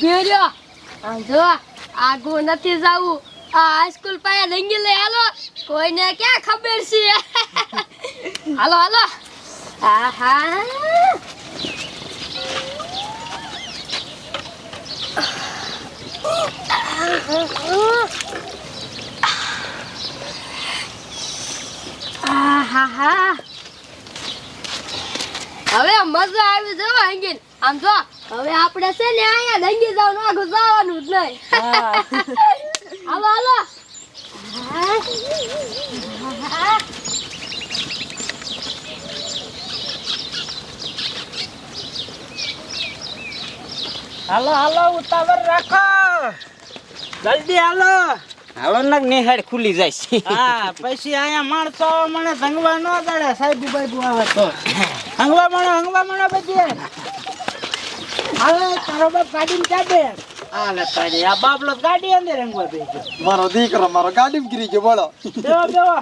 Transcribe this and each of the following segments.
ઊભી રહ્યો? જો આગુ નથી જાવું. આ હાઈસ્કૂલ પાસે લંગી લઈ હાલો, કોઈને ક્યાં ખબર છે? હાલો હાલો. આહા. હવે મજા આવી જવા આમ જો હવે આપણે છે ને અહીંયા ડંગી જાવ આગળ જવાનું જ નહીં. હાલો હાલો. હાલો હાલો ઉતાવળ રાખો. જલ્દી હાલો. હાલો ને નિહાળ ખુલી જાય છે. હા પછી અહીંયા માણસો મને સંગવા ન દડે સાહેબ બાઈબુ આવે તો. હંગવા મણો હંગવા મણો બધી હાલો તારો બાપ ગાડીમાં ચાબે હાલે તારી આ બાપલો ગાડી અંદર મારો દીકરો મારો ગાડી ગીરી ગયો બોલો. બેવો બેવો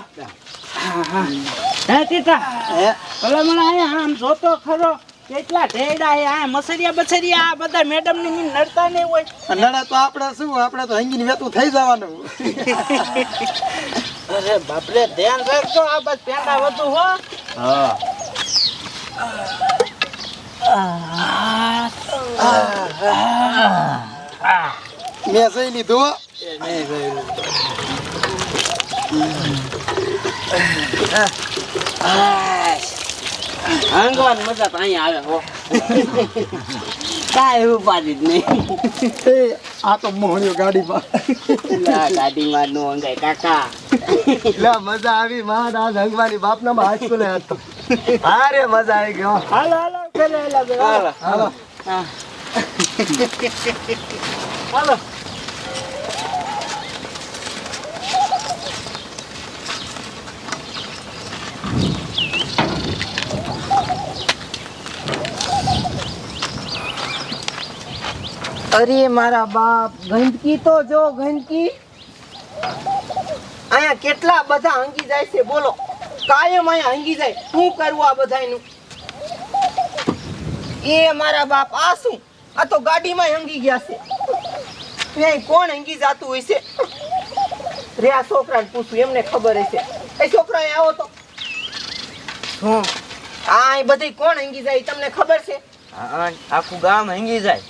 હે ટીટા હે? ભલે મને અહીંયા આમ જોતો ખરો કેટલા ઢેડા હે આ મસરિયા બસરિયા આ બધા મેડમની નડતા નહીં હોય. નડે તો આપણે શું આપણે તો હંગીને વેતું થઈ જવાનું. અરે બાપરે ધ્યાન રાખજો આ બસ પેંડા વધુ હો. હા. મેં જોઈ લીધું. હંગવાની મજા તો અહીંયા આવે હો. કાંઈ ઉપાધિ જ નહીં. એ આ તો મોહણીઓ ગાડીમાં. ગાડીમાં નું હંગાય કાકા. લે મજા આવી. માં આજ હંગવાની બાપના માં હાઈસ્કૂલે હતો. અરે મજા આવી ગયો હાલો હાલો હાલો હાલો હાલો. હાલો. અરે, મારા બાપ, ગંદકી તો જો, ગંદકી. અહીંયા કેટલા બધા હંગી જાય છે, બોલો. કાયમ અહીંયા હંગી જાય. શું કરવું આ બધાનું એ મારા બાપ, આ શું? આ તો ગાડીમાં હંગી ગયા છે. ત્યાં કોણ હંગી જાતું હોય છે? રે આ છોકરાને પૂછું એમને ખબર હશે. એ છોકરા એ આવો તો. હું આ બધી કોણ હંગી જાય તમને ખબર છે? આખું ગામ હંગી જાય.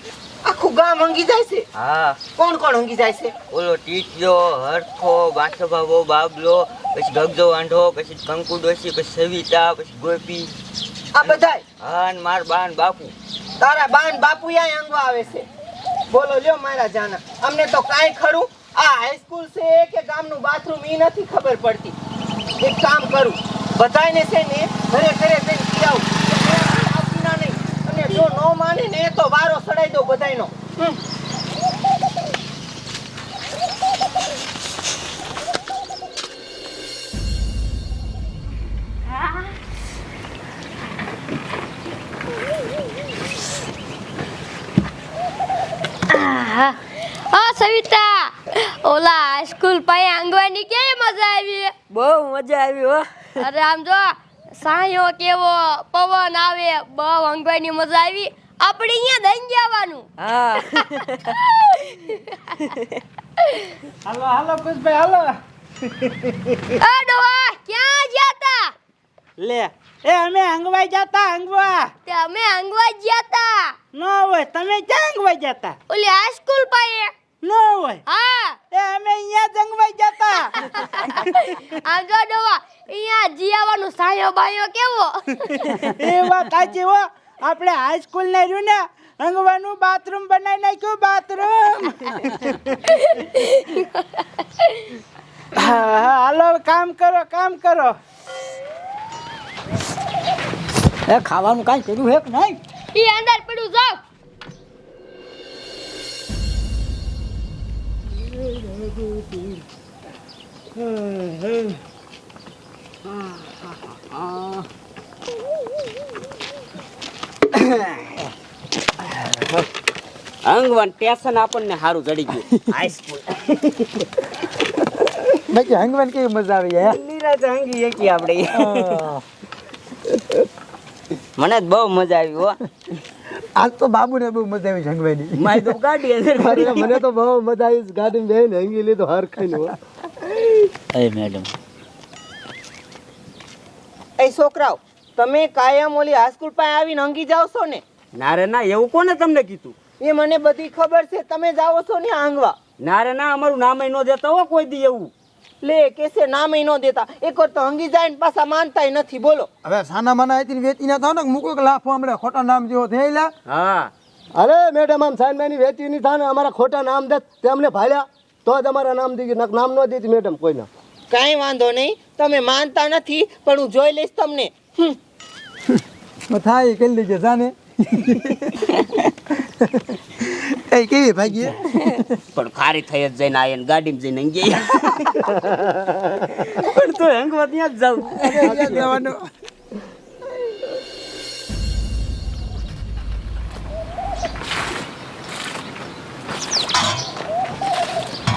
આખું ગામ હંગી જાય છે? હા. કોણ કોણ હંગી જાય છે? ઓલો ટીચલો હરખો બાંઠો ભાવો બાબલો પછી ગગજો વાંઢો પછી કંકુ ડોસી પછી સવિતા પછી ગોપી. આ બધાય? હા ને માર બાન બાપુ. તારા બાન બાપુ અંગવા આવે છે. બોલો, લ્યો મારા જાના. અમને તો કાંઈ ખરું. આ હાઈસ્કૂલ છે કે ગામનું બાથરૂમ ઈ નથી ખબર પડતી. એક કામ કરું. બધાયને છે ને ઘરે ઘરે જઈને ના નહીં. અને જો ન માને ને તો વારો સડાઈ દો બધાયનો. પાસે કેવી મજા આવી? બહુ મજા આવી હો. અરે આમ જો સાયો કેવો પવન આવે બહુ આંગવાની મજા આવી. આપણે અહીંયા દઈ જવાનું હા. હાલો હાલો કુશભાઈ હાલો. એ ડોહા ક્યાં ગયા તા? લે એ અમે હંગવાઈ જતા અંગવા તે અમે આંગવા ગયા તા. ન હોય તમે ક્યાં હંગવાઈ જતા? ઓલી હાઈસ્કૂલ પાસે. ન હોય હા. એ અમે અહીંયા જ હંગવાઈ જતા. આમ જો ડોહા અહીંયા જીયાવાનું સાયો બાયો કેવો? એ વાત સાચી હો. આપણે હાઈસ્કૂલ ને રહ્યું ને હંગવાનું બાથરૂમ બનાવી નાખ્યું બાથરૂમ હાલો કામ કરો કામ કરો. એ ખાવાનું કાંઈ કર્યું હે કે નહીં? ઈ અંદર અંગવાન ટેશન આપણને સારું ચડી ગયું. હાઈસ્કૂલ બાકી હંગવાન કેવી મજા આવી યાર નિરાજ હંગી એકી આપણે મને જ બહુ મજા આવી હો. આજ તો બાબુને બહુ મજા આવી જંગવાની. મારી તો ગાડી અંદર મને તો બહુ મજા આવી ગાડી બેહીને હંગી લીધો હર ખાઈને અરે મેડમ એ છોકરાઓ તમે કાયમ ઓલી હાઈસ્કૂલ પાસે આવીને અંગી જાવ છો ને? ના રે ના એવું કોને તમને કીધું? એ મને બધી ખબર છે. તમે જાઓ છો ને આંગવા ના રે ના અમારું નામ ન દેતા હો કોઈ દી એવું. લે કેસે નામ ન દેતા. એક વાર તો હંગી જાય ને પાછા માનતાય નથી બોલો. હવે સાના માના હતી વેચી ના થાવ ને મૂકો કે લાફો અમને ખોટા નામ જેવો થયેલા હા. અરે મેડમ આમ સાઈન મેની વેચી નહીં થાય ને અમારા ખોટા નામ દે તે અમને ભાલ્યા તો જ અમારા નામ દીધી નક નામ ન દીધી મેડમ કોઈના. કાંઈ વાંધો નહીં તમે માનતા નથી પણ હું જોઈ લઈશ તમને. થાય કરી લેજે જાને. એ કેવી ભાગી? પણ ખારી થઈ જ જઈને આયે ને ગાડીમાં જઈને અંગી પણ તો હંગવા ત્યાં જ જાઉં. જવાનું.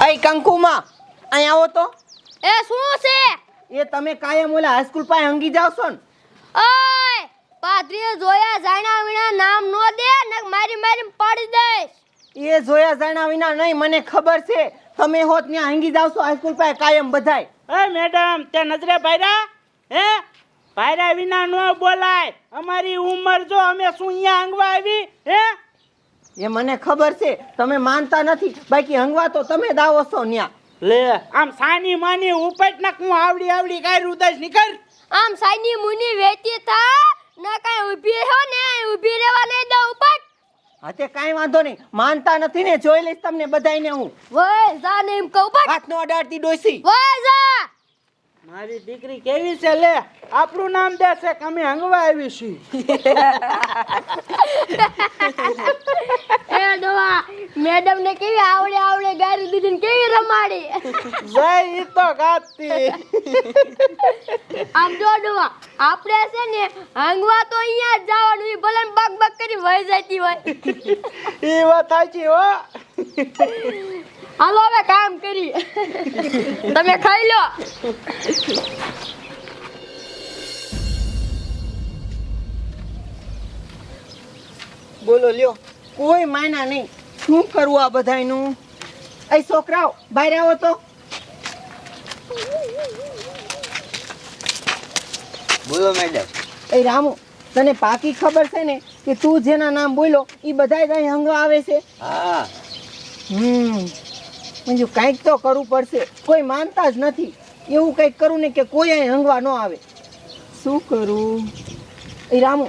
અઈ કંકુમાં અહીં આવો તો. એ શું છે? એ તમે કાયમ ઓલા હાઈસ્કૂલ પાસે અંગી જાવ છો ને. ઓય પાદરીએ જોયા જાણ્યા વિના નામ નો દે ને મારી મારી પાડી દઈશ. એ જોયા જાણ્યા વિના નહીં મને ખબર છે. તમે હોત ત્યાં અંગી જાવ છો હાઈસ્કૂલ પાસે કાયમ બધાય. એ મેડમ તે નજરે પાયરા હે? પાયરા વિના ન બોલાય. અમારી ઉંમર જો અમે શું અહીંયા આંગવા આવી હે? એ મને ખબર છે તમે માનતા નથી. બાકી હંગવા તો તમે દાવો છો ન્યા. લે. આમ સાની માની ઉપટ નાક હું આવડી આવડી કાઈ ઉદાસ નીકળ. આમ સાની મુની વેતી થા ન કાઈ ઊભી હો ને ઊભી રહેવા નહીં દઉં ઉપર હા તે કાંઈ વાંધો નહીં. માનતા નથી ને જોઈ લઈશ તમને બધાયને હું. વય જા ને એમ કહું પણ હાથ નો અડાડતી ડોસી વય જા! મારી દીકરી કેવી છે? લે આપણું નામ દેશે કે અમે હંગવા આવી છીએ. એ દોવા મેડમ ને કેવી આવડે આવડે ગાડી દીધી ને કેવી રમાડી? જય ઈ તો ગાતી. આમ જો દોવા આપણે છે ને હંગવા તો અહીંયા જ જવાનું ઈ ભલે બક બગ કરી વહી જતી હોય. ઈ વાત સાચી હો. હાલો હવે કામ કરી. તમે ખાઈ લો. બોલો લ્યો. કોઈ માયના નહીં. શું કરવું આ બધાનું એ છોકરાઓ બહાર આવો તો. બોલો મેડમ. એ રામુ તને પાકી ખબર છે ને કે તું જેના નામ બોલો એ બધાય અહીં હંગવા આવે છે? હા. હમ. મંજુ કંઈક તો કરવું પડશે. કોઈ માનતા જ નથી. એવું કંઈક કરું ને કે કોઈ અહીં હંગવા ન આવે. શું કરું? એ રામુ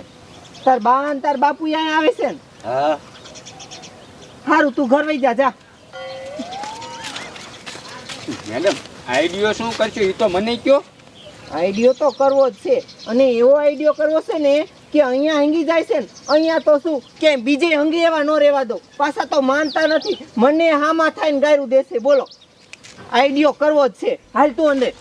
તાર બા અને તાર બાપુ અહીંયા આવે છે ને. હા. સારું તું ઘર વહી જા જા. મેડમ આઈડિયો શું કરશો? એ તો મને કયો. આઈડિયો તો કરવો જ છે. અને એવો આઈડિયો કરવો છે ને કે અહીંયા હંગી જાય છે ને અહીંયા તો શું કે બીજે હંગી એવા ન રહેવા દો. પાછા તો માનતા નથી. મને હામાં થાય ને ગાયરું દેશે બોલો. આઈડિયો કરવો જ છે. હાલ તું અંદર.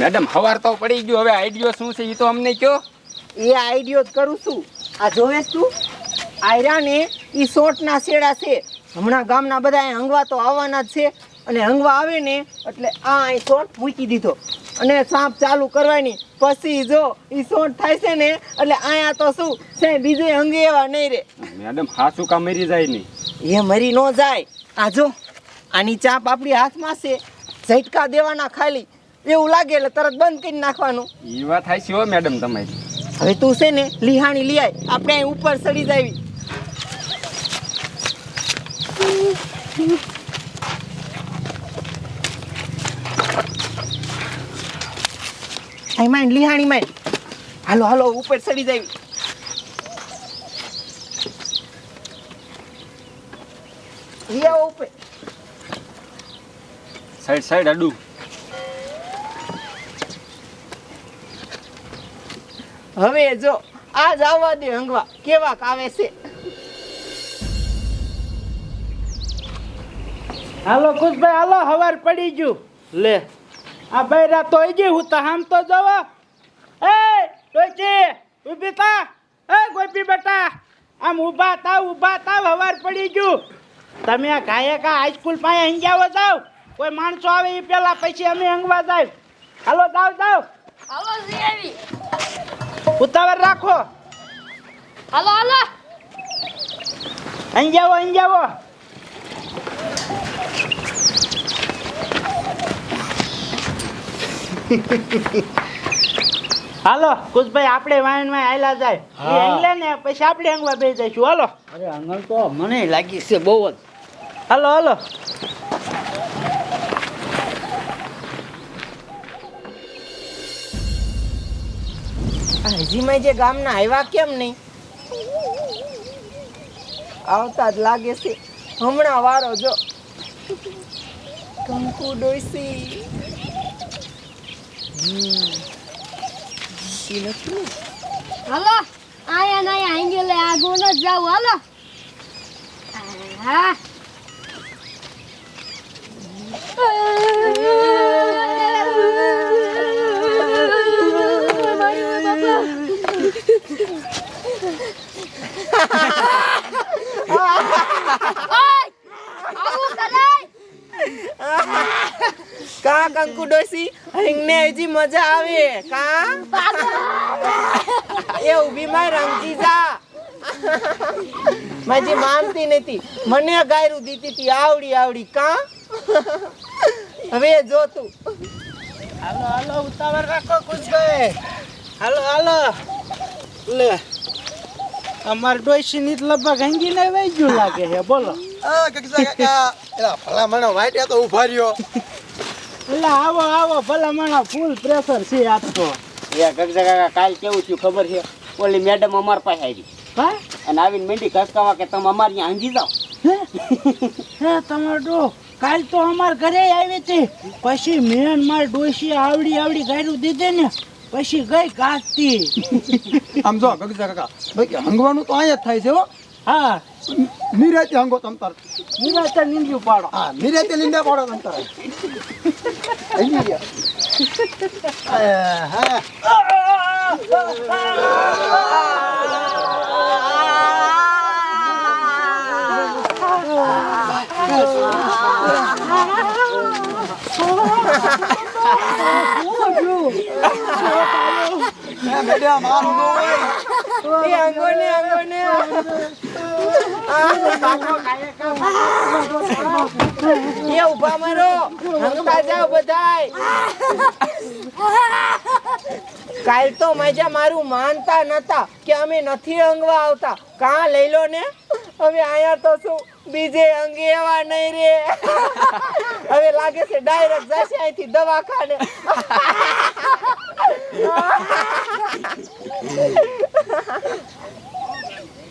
મેડમ હવાર તો પડી ગયો. હવે આઈડિયો શું છે એ તો અમને કયો. એ આઈડિયો જ કરું છું. આ જોવે તું? આયરા ને એ સોટના શેડા છે. હમણાં ગામના બધા હંગવા તો આવવાના જ છે. અને હંગવા આવે ને એટલે આ અહીં સોટ મૂકી દીધો. અને સાપ ચાલુ કરવાની. પછી જો એ સોટ થાય છે ને એટલે અહીંયા તો શું? છે બીજે હંગે એવા નહીં રે. મેડમ હાસુ કા મરી જાય નહીં? એ મરી ન જાય. આ જો આની ચાપ આપણી હાથમાં છે. ઝટકા દેવાના ખાલી. એવું લાગે એટલે તરત બંધ કરી નાખવાનું. એ વાત થાય છે હો મેડમ તમારી. હવે તું છે ને, લિહાણી લઈ આય. આપણે ઉપર ચડી જાવી. અહીં માંડ, લિહાણી માય હાલો હાલો, ઉપર ચડી જાવી. લિયા ઉપર. સાઈડ સાઈડ અડું હવે જો આ આવવા દે હંગવા કેવા કાવે છે. હાલો ખુશભાઈ હાલો હવાર પડી ગયું. લે આ બૈરા તો ગઈ હું તો આમ તો જવા. એ ટોચી ઊભી તા એ ગોપી બેટા આમ ઊભા તાવ ઊભા તાવ હવાર પડી ગયું. તમે આ ગાયે કા હાઈસ્કૂલ પાસે અંજાવો જાવ કોઈ માણસો આવે એ પેલા પછી અમે હંગવા જાય. હાલો જાવ જાવ હાલો ઉતાવળ રાખો. હાલો હાલો. અંજાવો અંજાવો હાલો કુશભાઈ આપણે વાયનમાં આયલા જાય. એ ને પછી આપણે અંગવા બે જઈશું. હાલો. અરે આંગણ તો મને લાગી છે બહુ જ. હાલો હાલો. હજીમાં જે ગામના આવ્યા કેમ નહીં? આવતા જ લાગે છે. હમણાં વારો જો. કંકુ ડોસી? હાલો, આયા ના આયા આંગેલે આગો ન જાવ હાલો. હા કા કંકુ ડોસી હિંગને હજી મજા આવે. કા? એ ઊભી માં રંગજી જા. માજી માનતી નથી મને ગાયરું દીતી તી, આવડી આવડી. કા? હવે જો તું. હાલો હાલો, ઉતાવળ રાખો કુશભાઈ હાલો હાલો. લે અમાર ડોશી ની લગભગ હંગી ને વહી ગયું લાગે છે બોલો. ભલામણ વાટ્યા તો ઊભા રહ્યો. એટલે આવો આવો ભલા માણા ફૂલ પ્રેશર છે આજ તો. એ ગગજા કાકા કાલ કેવું થયું ખબર છે? ઓલી મેડમ અમાર પાસે આવી. હા? અને આવીને મેંડી ઘસકાવા કે તમે અમારી હાંજી જાઓ. હે? તમારો કાલ તો અમાર ઘરે આવી હતી. પછી મેન માર ડોશી આવડી આવડી ગાયરું દીધી ને પછી ગઈ ગાતી આમ જો ગગજા કાકા ભાઈ હંગવાનું તો અહીંયા જ થાય છે હો હા નિરાતે હંગો તમ તાર નિરાતે નીંદ્યું પાડો હા નિરાતે લીંડા પાડો તમ તાર હંગી ગયા હા મેડમ આમ નો હોય એ અંગોને અંગોને એ ઊભા મારો. બધાય. કાલ તો મજા મારું માનતા નતા કે અમે નથી અંગવા આવતા. કા લઈ લો ને? હવે અહીંયા તો શું? બીજે અંગે એવા નહીં રે. હવે લાગે છે ડાયરેક્ટ જશે અહીંથી દવાખાને.